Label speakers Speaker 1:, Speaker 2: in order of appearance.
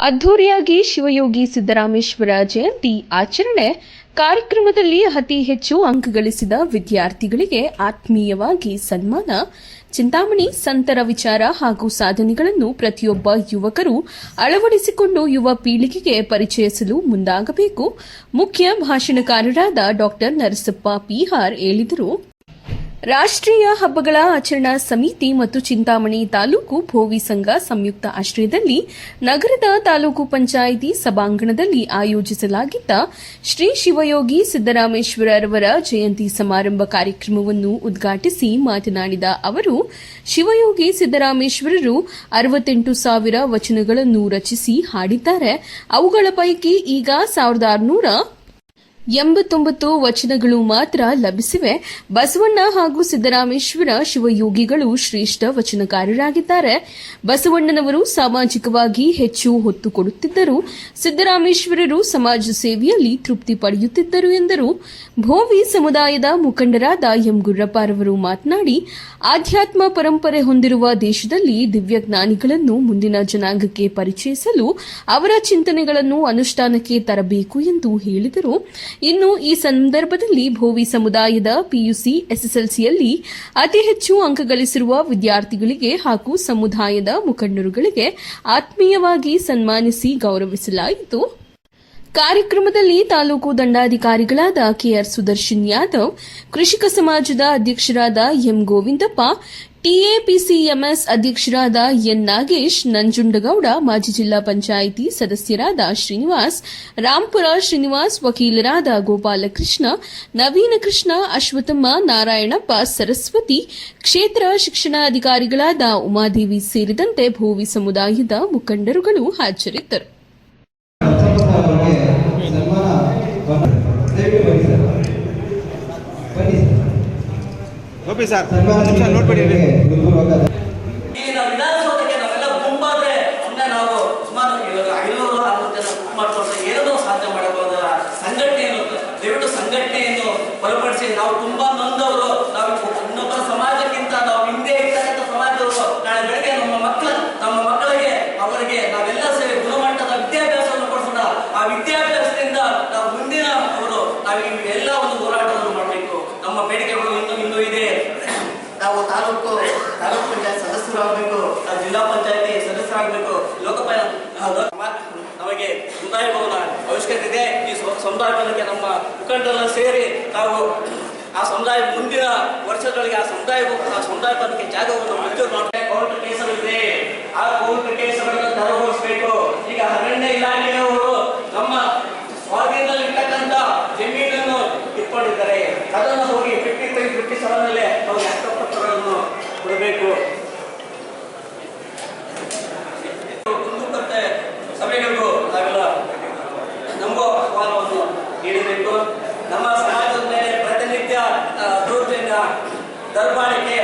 Speaker 1: ಅದ್ಧೂರಿಯಾಗಿ ಶಿವಯೋಗಿ ಸಿದ್ದರಾಮೇಶ್ವರ ಜಯಂತಿ ಆಚರಣೆ ಕಾರ್ಯಕ್ರಮದಲ್ಲಿ ಅತಿ ಹೆಚ್ಚು ಅಂಕಗಳಿಸಿದ ವಿದ್ಯಾರ್ಥಿಗಳಿಗೆ ಆತ್ಮೀಯವಾಗಿ ಸನ್ಮಾನ. ಚಿಂತಾಮಣಿ ಸಂತರ ವಿಚಾರ ಹಾಗೂ ಸಾಧನೆಗಳನ್ನು ಪ್ರತಿಯೊಬ್ಬ ಯುವಕರು ಅಳವಡಿಸಿಕೊಂಡು ಯುವ ಪೀಳಿಗೆಗೆ ಪರಿಚಯಿಸಲು ಮುಂದಾಗಬೇಕು. ಮುಖ್ಯ ಭಾಷಣಕಾರರಾದ ಡಾಕ್ಟರ್ ನರಸಪ್ಪ ಪಿಹಾರ್ ಹೇಳಿದರು. ರಾಷ್ಟ್ರೀಯ ಹಬ್ಬಗಳ ಆಚರಣಾ ಸಮಿತಿ ಮತ್ತು ಚಿಂತಾಮಣಿ ತಾಲೂಕು ಭೋವಿ ಸಂಘ ಸಂಯುಕ್ತ ಆಶ್ರಯದಲ್ಲಿ ನಗರದ ತಾಲೂಕು ಪಂಚಾಯಿತಿ ಸಭಾಂಗಣದಲ್ಲಿ ಆಯೋಜಿಸಲಾಗಿದ್ದ ಶ್ರೀ ಶಿವಯೋಗಿ ಸಿದ್ದರಾಮೇಶ್ವರರವರ ಜಯಂತಿ ಸಮಾರಂಭ ಕಾರ್ಯಕ್ರಮವನ್ನು ಉದ್ಘಾಟಿಸಿ ಮಾತನಾಡಿದ ಅವರು, ಶಿವಯೋಗಿ ಸಿದ್ದರಾಮೇಶ್ವರರು ಅರವತ್ತೆಂಟು ಸಾವಿರ ವಚನಗಳನ್ನು ರಚಿಸಿ ಹಾಡಿದ್ದಾರೆ. ಅವುಗಳ ಪೈಕಿ ಈಗ ಸಾವಿರದ ಆರುನೂರ ಎಂಬತ್ತೊಂಬತ್ತು ವಚನಗಳು ಮಾತ್ರ ಲಭಿಸಿವೆ. ಬಸವಣ್ಣ ಹಾಗೂ ಸಿದ್ದರಾಮೇಶ್ವರ ಶಿವಯೋಗಿಗಳು ಶ್ರೇಷ್ಠ ವಚನಕಾರರಾಗಿದ್ದಾರೆ. ಬಸವಣ್ಣನವರು ಸಾಮಾಜಿಕವಾಗಿ ಹೆಚ್ಚು ಹೊತ್ತು ಕೊಡುತ್ತಿದ್ದರು. ಸಿದ್ದರಾಮೇಶ್ವರರು ಸಮಾಜ ಸೇವೆಯಲ್ಲಿ ತೃಪ್ತಿ ಪಡೆಯುತ್ತಿದ್ದರು ಎಂದರು. ಭೋವಿ ಸಮುದಾಯದ ಮುಖಂಡರಾದ ಎಂ ಗುರ್ರಪ್ಪರವರು ಮಾತನಾಡಿ, ಆಧ್ಯಾತ್ಮ ಪರಂಪರೆ ಹೊಂದಿರುವ ದೇಶದಲ್ಲಿ ದಿವ್ಯಜ್ಞಾನಿಗಳನ್ನು ಮುಂದಿನ ಜನಾಂಗಕ್ಕೆ ಪರಿಚಯಿಸಲು ಅವರ ಚಿಂತನೆಗಳನ್ನು ಅನುಷ್ಠಾನಕ್ಕೆ ತರಬೇಕು ಎಂದು ಹೇಳಿದರು. ಇನ್ನು ಈ ಸಂದರ್ಭದಲ್ಲಿ ಭೋವಿ ಸಮುದಾಯದ ಪಿಯುಸಿ, ಎಸ್ಎಸ್ಎಲ್ಸಿಯಲ್ಲಿ ಅತಿ ಹೆಚ್ಚು ಅಂಕ ಗಳಿಸಿರುವ ವಿದ್ಯಾರ್ಥಿಗಳಿಗೆ ಹಾಗೂ ಸಮುದಾಯದ ಮುಖಂಡರುಗಳಿಗೆ ಆತ್ಮೀಯವಾಗಿ ಸನ್ಮಾನಿಸಿ ಗೌರವಿಸಲಾಯಿತು. ಕಾರ್ಯಕ್ರಮದಲ್ಲಿ ತಾಲೂಕು ದಂಡಾಧಿಕಾರಿಗಳಾದ ಕೆಆರ್ ಸುದರ್ಶನ್ ಯಾದವ್, ಕೃಷಿಕ ಸಮಾಜದ ಅಧ್ಯಕ್ಷರಾದ ಎಂ ಗೋವಿಂದಪ್ಪ ಟಿಎಪಿಸಿಎಂಎಸ್ ಅಧ್ಯಕ್ಷರಾದ ಎನ್ ನಾಗೇಶ್, ನಂಜುಂಡಗೌಡ, ಮಾಜಿ ಜಿಲ್ಲಾ ಪಂಚಾಯಿತಿ ಸದಸ್ಯರಾದ ಶ್ರೀನಿವಾಸ್ ರಾಂಪುರ ಶ್ರೀನಿವಾಸ್ ವಕೀಲರಾದ ಗೋಪಾಲಕೃಷ್ಣ, ನವೀನ ಕೃಷ್ಣ ಅಶ್ವಥಮ್ಮ ನಾರಾಯಣಪ್ಪ, ಸರಸ್ವತಿ, ಕ್ಷೇತ್ರ ಶಿಕ್ಷಣಾಧಿಕಾರಿಗಳಾದ ಉಮಾದೇವಿ ಸೇರಿದಂತೆ ಭೋವಿ ಸಮುದಾಯದ ಮುಖಂಡರುಗಳು ಹಾಜರಿದ್ದರು.
Speaker 2: ಬನ್ನಿ.
Speaker 3: ಗೋಪಿ ಸರ್ ಒಂದು ನಿಮಿಷ ನೋಡ್ಬೇಡಿ
Speaker 4: ಸಂಘಟನೆಯನ್ನು ಬಲಪಡಿಸಿ. ನಾವು ತುಂಬಾ ನೊಂದವರು. ನಾವು ಇನ್ನೊಬ್ಬರ ಸಮಾಜಕ್ಕಿಂತ ನಾವು ಹಿಂದೆ ಇರ್ತಕ್ಕಂಥ ಸಮಾಜದವರು. ನಾಳೆ ಬೆಳಗ್ಗೆ ನಮ್ಮ ಮಕ್ಕಳ, ನಮ್ಮ ಮಕ್ಕಳಿಗೆ, ಅವರಿಗೆ ನಾವೆಲ್ಲ ಸೇರಿ ಗುಣಮಟ್ಟದ ವಿದ್ಯಾಭ್ಯಾಸವನ್ನು ಕೊಡಿಸೋಣ. ಆ ವಿದ್ಯಾಭ್ಯಾಸದಿಂದ ನಾವು ಮುಂದಿನ ಅವರು ನಾವು ಎಲ್ಲ ಒಂದು ಹೋರಾಟವನ್ನು ಮಾಡಬೇಕು. ನಮ್ಮ ಬೇಡಿಕೆಗಳು ಇನ್ನೂ ಇನ್ನೂ ಇದೆ. ನಾವು ತಾಲೂಕು ತಾಲೂಕು ಪಂಚಾಯತ್ ಸದಸ್ಯರಾಗಬೇಕು, ನಾವು ಜಿಲ್ಲಾ ಪಂಚಾಯತಿ ಸದಸ್ಯರಾಗಬೇಕು, ಲೋಕಪಾಲ ನಮಗೆ ಸಮುದಾಯ ಭವನ ಅವಶ್ಯಕತೆ ಇದೆ. ಈ ಸಮುದಾಯ ಭವನಕ್ಕೆ ನಮ್ಮ ಮುಖಂಡರೆಲ್ಲ ಸೇರಿ ನಾವು ಆ ಸಮುದಾಯ ಮುಂದಿನ ವರ್ಷಗಳಿಗೆ ಆ ಸಮುದಾಯ ಆ ಸಮುದಾಯ ಭವನಕ್ಕೆ ಜಾಗವನ್ನು ಮಂಜೂರು ಮಾಡಿ ಕೋರ್ಟ್ ಕೇಸುಗಳಿದೆ ಆ ಕೋರ್ಟ್ ಕೇಸುಗಳನ್ನು ತೆರವುಗೊಳಿಸಬೇಕು ಈಗ ಅರಣ್ಯ ಇಲಾಖೆಯವರು ನಮ್ಮ ಸ್ವಾಧೀನದಲ್ಲಿರ್ತಕ್ಕಂಥ ಜಮೀನನ್ನು ಇಟ್ಕೊಂಡಿದ್ದಾರೆ. ಅದನ್ನು ಹೋಗಿ ಫಿಫ್ಟಿ ತ್ರೀ ಫಿಫ್ಟಿ ಸೆವೆನಲ್ಲೇ ಅವ್ರಿಗೆ ಹಕ್ಕುಪತ್ರಗಳನ್ನು ಕೊಡಬೇಕು. ಕುಂದುಕೊರತೆ ಸಭೆಗಳಿಗೂ ನಾವೆಲ್ಲ ನಮ್ಮ ಅಹವಾಲವನ್ನು ನೀಡಬೇಕು. ನಮ್ಮ ಸಮಾಜದ ಮೇಲೆ ಪ್ರತಿನಿತ್ಯ ದೂರದಿಂದ ದರ್ಬಾಳಿಕೆ